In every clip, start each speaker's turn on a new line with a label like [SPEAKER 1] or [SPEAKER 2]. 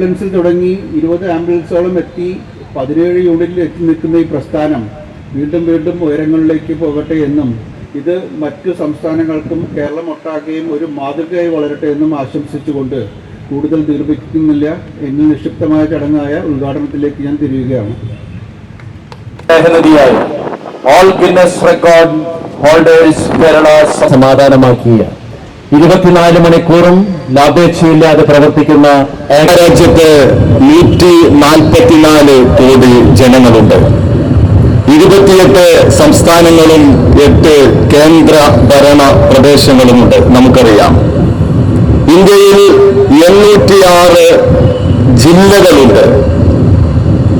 [SPEAKER 1] ആംബുലൻസിൽ തുടങ്ങി ഇരുപത് ആംബുലൻസോളം എത്തി പതിനേഴ് യൂണിറ്റിൽ എത്തി നിൽക്കുന്ന ഈ പ്രസ്ഥാനം വീണ്ടും വീണ്ടും ഉയരങ്ങളിലേക്ക് പോകട്ടെ എന്നും ഇത് മറ്റു സംസ്ഥാനങ്ങൾക്കും കേരളം ഒട്ടാകെയും ഒരു മാതൃകയായി വളരട്ടെ എന്നും ആശംസിച്ചുകൊണ്ട് കൂടുതൽ ദീർഘിക്കുന്നില്ല. എന്ന നിക്ഷിപ്തമായ ചടങ്ങായ ഉദ്ഘാടനത്തിലേക്ക് ഞാൻ തിരിയുകയാണ്.
[SPEAKER 2] All Guinness record holders Kerala സമാധാനമാക്കിയ ഇരുപത്തിനാല് മണിക്കൂറും ലാഭേച്ഛയില്ലാതെ പ്രവർത്തിക്കുന്ന ഏകരാജ്യത്ത് നൂറ്റി നാൽപ്പത്തിനാല് കോടി ജനങ്ങളുണ്ട്. ഇരുപത്തിയെട്ട് സംസ്ഥാനങ്ങളും എട്ട് കേന്ദ്ര ഭരണ പ്രദേശങ്ങളുമുണ്ട്. നമുക്കറിയാം. ഇന്ത്യയിൽ എണ്ണൂറ്റിയാറ് ജില്ലകളുണ്ട്.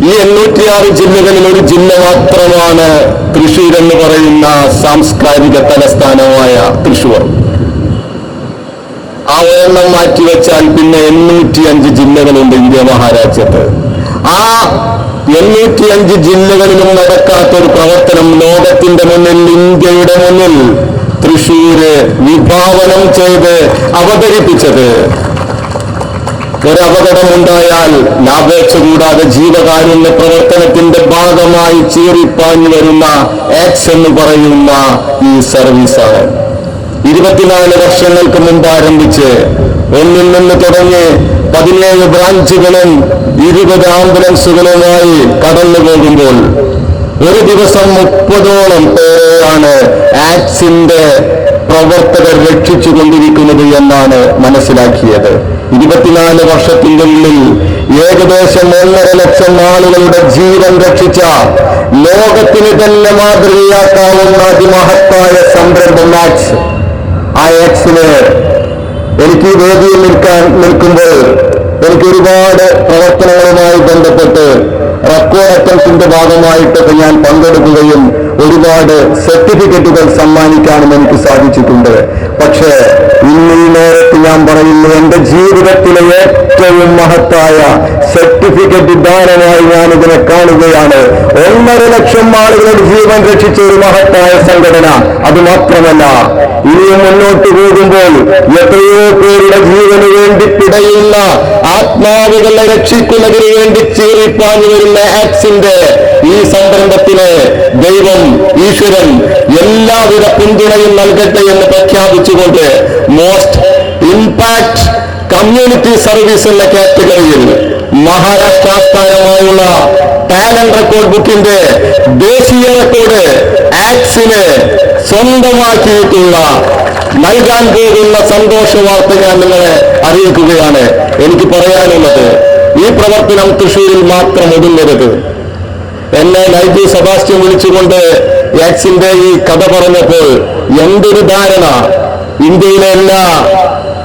[SPEAKER 2] ഈ എണ്ണൂറ്റിയാറ് ജില്ലകളിൽ ഒരു ജില്ല മാത്രമാണ് തൃശൂർ എന്ന് പറയുന്ന സാംസ്കാരിക തലസ്ഥാനമായ തൃശൂർ. ആ ഒരെണ്ണം മാറ്റിവെച്ചാൽ പിന്നെ എണ്ണൂറ്റി അഞ്ച് ജില്ലകളുണ്ട് ഇന്ത്യ മഹാരാജ്യത്ത്. ആ എണ്ണൂറ്റി അഞ്ച് ജില്ലകളിലും നടക്കാത്ത ഒരു പ്രവർത്തനം ലോകത്തിന്റെ മുന്നിൽ ഇന്ത്യയുടെ മുന്നിൽ തൃശൂര് വിഭാവനം ചെയ്ത് അവതരിപ്പിച്ചത്. ഒരപകടമുണ്ടായാൽ ലാഭേച്ഛ കൂടാതെ ജീവകാരുണ്യ പ്രവർത്തനത്തിന്റെ ഭാഗമായി ചീറിപ്പാഞ്ഞു വരുന്ന ആക്സ് എന്ന് പറയുന്ന ഈ സർവീസാണ് ഇരുപത്തിനാല് വർഷങ്ങൾക്ക് മുമ്പ് ആരംഭിച്ച് ഒന്നിൽ നിന്ന് തുടങ്ങി പതിനേഴ് ബ്രാഞ്ചുകളും ഇരുപത് ആംബുലൻസുകളുമായി കടന്നു പോകുമ്പോൾ ഒരു ദിവസം മുപ്പതോളം പേരെയാണ് ആക്സിന്റെ പ്രവർത്തകർ രക്ഷിച്ചു കൊണ്ടിരിക്കുന്നത് എന്നാണ് മനസ്സിലാക്കിയത്. ഇരുപത്തിനാല് വർഷത്തിന്റെ ഉള്ളിൽ ഏകദേശം ഒന്നര ലക്ഷം ആളുകളുടെ ജീവൻ രക്ഷിച്ച ലോകത്തിന് തന്നെ മാതൃകയാക്കാവുന്ന അതിമഹത്തായ സംരംഭം ആക്സ്. ആ ആക്സിന് എനിക്ക് വേദിയിൽ നിൽക്കാൻ നിൽക്കുമ്പോൾ എനിക്ക് ഒരുപാട് പ്രവർത്തനങ്ങളുമായി ബന്ധപ്പെട്ട് റെക്കോർഡ് അറ്റംസിന്റെ ഭാഗമായിട്ടൊക്കെ ഞാൻ പങ്കെടുക്കുകയും ഒരുപാട് സർട്ടിഫിക്കറ്റുകൾ സമ്മാനിക്കാനും എനിക്ക് സാധിച്ചിട്ടുണ്ട്. പക്ഷേ ഇന്ന് നേരത്ത് ഞാൻ പറയുന്നു എന്റെ ജീവിതത്തിലെ ഏറ്റവും മഹത്തായ സർട്ടിഫിക്കറ്റ് ദാനമായി ഞാൻ ഇതിനെ കാണുകയാണ്. ഒന്നര ലക്ഷം ആളുകളുടെ ജീവൻ രക്ഷിച്ച ഒരു മഹത്തായ സംഘടന. അത് മാത്രമല്ല ഇനിയും മുന്നോട്ട് പോകുമ്പോൾ എത്രയോ പേരുടെ ജീവന് വേണ്ടി പിടയുന്ന ആത്മാവുകളെ രക്ഷിക്കുന്നതിന് വേണ്ടി ചീറിപ്പാഞ്ഞു വരുന്ന ആക്സിന്റെ ഈ സംരംഭത്തിന് ദൈവം ഈശ്വരൻ എല്ലാവിധ പിന്തുണയും നൽകട്ടെ എന്ന് പ്രഖ്യാപിച്ചുകൊണ്ട് മോസ്റ്റ് ഇമ്പാക്ട് കമ്മ്യൂണിറ്റി സർവീസ് എന്ന കാറ്റഗറിയിൽ മഹാരാഷ്ട്ര ആസ്ഥാനമായുള്ള ടാലന്റ് റെക്കോർഡ് ബുക്കിന്റെ ദേശീയ റെക്കോർഡ് ആക്സിന് സ്വന്തമാക്കിയിട്ടുള്ള നൽകാൻ പോകുന്ന സന്തോഷ വാർത്ത ഞാൻ നിങ്ങളെ അറിയിക്കുകയാണ്. എനിക്ക് പറയാനുള്ളത് ഈ പ്രവർത്തനം തൃശ്ശൂരിൽ മാത്രം ഒതുങ്ങരുത്. എന്നെ നൈജു സെബാസ്റ്റ്യൻ വിളിച്ചുകൊണ്ട് വാക്സിന്റെ ഈ കഥ പറഞ്ഞപ്പോൾ എന്തൊരു ധാരണ. ഇന്ത്യയിലെ എല്ലാ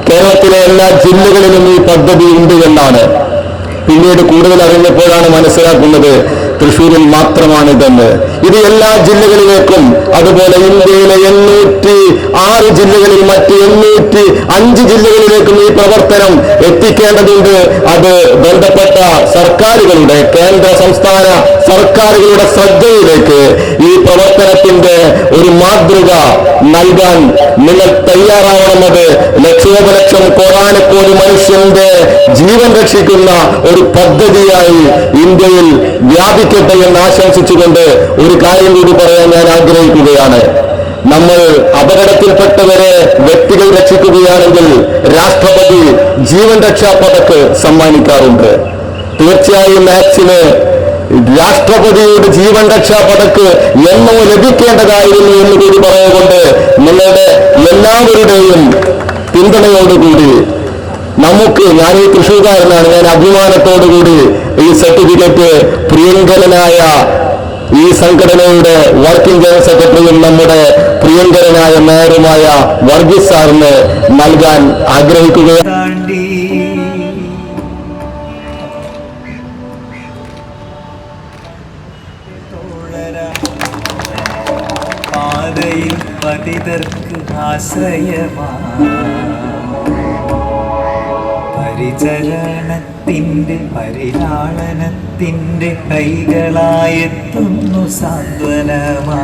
[SPEAKER 2] കേരളത്തിലെ എല്ലാ ജില്ലകളിലും ഈ പദ്ധതി ഉണ്ട് എന്നാണ്. പിന്നീട് കൂടുതൽ അറിഞ്ഞപ്പോഴാണ് മനസ്സിലാക്കുന്നത് തൃശ്ശൂരിൽ മാത്രമാണ് ഇതെന്ന് ഇത് എല്ലാ ജില്ലകളിലേക്കും അതുപോലെ ഇന്ത്യയിലെ എണ്ണൂറ്റി ആറ് ജില്ലകളിൽ മറ്റ് എണ്ണൂറ്റി അഞ്ച് ജില്ലകളിലേക്കും ഈ പ്രവർത്തനം എത്തിക്കേണ്ടതുണ്ട്. അത് ബന്ധപ്പെട്ട സർക്കാരുകളുടെ കേന്ദ്ര സംസ്ഥാന സർക്കാരുകളുടെ ശ്രദ്ധയിലേക്ക് ഈ പ്രവർത്തനത്തിന്റെ ഒരു മാതൃക നൽകാൻ നിങ്ങൾ തയ്യാറാവണമെന്നത് ലക്ഷോപലക്ഷം കോടാനക്കോടി മനുഷ്യന്റെ ജീവൻ രക്ഷിക്കുന്ന ഒരു പദ്ധതിയായി ഇന്ത്യയിൽ വ്യാപിക്കട്ടെ എന്ന് ആശംസിച്ചുകൊണ്ട് ഒരു കാര്യം കൂടി പറയാൻ ഞാൻ ആഗ്രഹിക്കുകയാണ്. നമ്മൾ അപകടത്തിൽപ്പെട്ടവരെ വ്യക്തികൾ രക്ഷിക്കുകയാണെങ്കിൽ രാഷ്ട്രപതി ജീവൻ രക്ഷാ പദക്ക് സമ്മാനിക്കാറുണ്ട്. തീർച്ചയായും മാക്സിന് രാഷ്ട്രപതിയുടെ ജീവൻ രക്ഷാ പദക്ക് എന്നോ ലഭിക്കേണ്ടതായിരുന്നു എന്ന് കൂടി പറയുകൊണ്ട് നിങ്ങളുടെ എല്ലാവരുടെയും പിന്തുണയോടുകൂടി നമുക്ക് ഞാൻ ഈ തൃശ്ശൂർക്കാരനാണ് ഞാൻ അഭിമാനത്തോടുകൂടി ഈ സർട്ടിഫിക്കറ്റ് പ്രിയങ്കരനായ ഈ സംഘടനയുടെ വർക്കിംഗ് ജനറൽ സെക്രട്ടറിയും നമ്മുടെ പ്രിയങ്കരനായ മേയറുമായ വർഗീസ് സാറിന് നൽകാൻ ആഗ്രഹിക്കുകയാണ്.
[SPEAKER 3] പതിതർക്ക് ആശ്രയമാ. പരിചരണത്തിന്റെ പരിലാളനത്തിന്റെ കൈകളായെത്തുന്നു സാന്ത്വനമാ